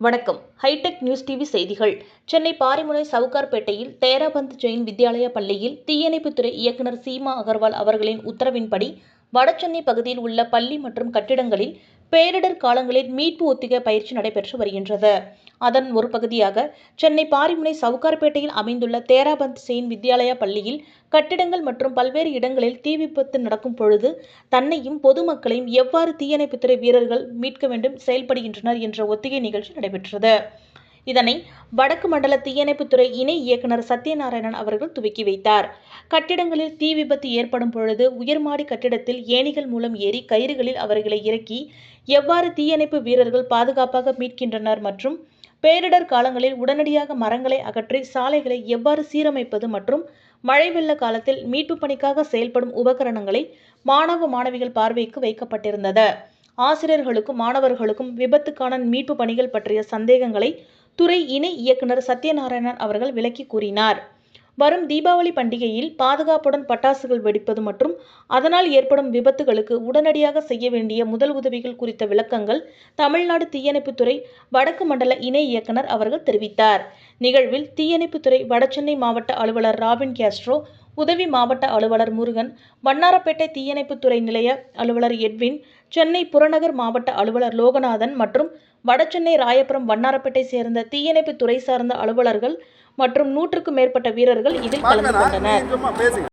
வணக்கம். Hitech news TV செய்திகள். சென்னை பாரிமுனை சவுகார்பேட்டையில் தேராபந்த் ஜெயின் வித்யாலயா பள்ளியில் தீயணைப்புத்துறை இயக்குநர் சீமா அகர்வால் அவர்களின் உத்தரவின்படி வடசென்னை பகுதியில் உள்ள பள்ளி மற்றும் கட்டிடங்களில் பேரிடர் காலங்களில் மீட்பு ஒத்திகை பயிற்சி நடைபெற்று வருகின்றது. அதன் ஒரு பகுதியாக சென்னை பாரிமுனை சவுகார்பேட்டையில் அமைந்துள்ள தேராபந்த் செயின் வித்யாலயா பள்ளியில் கட்டிடங்கள் மற்றும் பல்வேறு இடங்களில் தீ விபத்து நடக்கும் பொழுது தன்னையும் பொதுமக்களையும் எவ்வாறு தீயணைப்புத்துறை வீரர்கள் மீட்க வேண்டும் செயல்படுகின்றனர் என்ற ஒத்திகை நிகழ்ச்சி நடைபெற்றது. இதனை வடக்கு மண்டல தீயணைப்புத்துறை இணை இயக்குனர் சத்யநாராயணன் அவர்கள் துவக்கி வைத்தார். கட்டிடங்களில் தீ விபத்து ஏற்படும் பொழுது உயர்மாடி கட்டிடத்தில் ஏணிகள் மூலம் ஏறி கயிறுகளில் அவர்களை இறக்கி எவ்வாறு தீயணைப்பு வீரர்கள் பாதுகாப்பாக மீட்கின்றனர் மற்றும் பேரிடர் காலங்களில் உடனடியாக மரங்களை அகற்றி சாலைகளை எவ்வாறு சீரமைப்பது மற்றும் மழை வெள்ள காலத்தில் மீட்பு பணிக்காக செயல்படும் உபகரணங்களை மாணவ மாணவிகள் பார்வைக்கு வைக்கப்பட்டிருந்தது. ஆசிரியர்களுக்கும் மாணவர்களுக்கும் விபத்துக்கான மீட்பு பணிகள் பற்றிய சந்தேகங்களை துறை இணை இயக்குனர் சத்யநாராயணன் அவர்கள் விளக்கி கூறினார். வரும் தீபாவளி பண்டிகையில் பாதுகாப்புடன் பட்டாசுகள் வெடிப்பது மற்றும் அதனால் ஏற்படும் விபத்துகளுக்கு உடனடியாக செய்ய வேண்டிய முதல் உதவிகள் குறித்த விளக்கங்கள் தமிழ்நாடு தீயணைப்புத்துறை வடக்கு மண்டல இணை இயக்குனர் அவர்கள் தெரிவித்தார். நிகழ்வில் தீயணைப்புத்துறை வடசென்னை மாவட்ட அலுவலர் ராபின் கேஸ்ட்ரோ உதவி மாவட்ட அலுவலர் முருகன் வண்ணாரப்பேட்டை தீயணைப்புத்துறை நிலைய அலுவலர் எட்வின் சென்னை புறநகர் மாவட்ட அலுவலர் லோகநாதன் மற்றும் வடசென்னை ராயபுரம் வண்ணாரப்பேட்டை சேர்ந்த தீயணைப்பு துறை சார்ந்த அலுவலர்கள் மற்றும் நூற்றுக்கும் மேற்பட்ட வீரர்கள் இதில் கலந்து கொண்டனர்.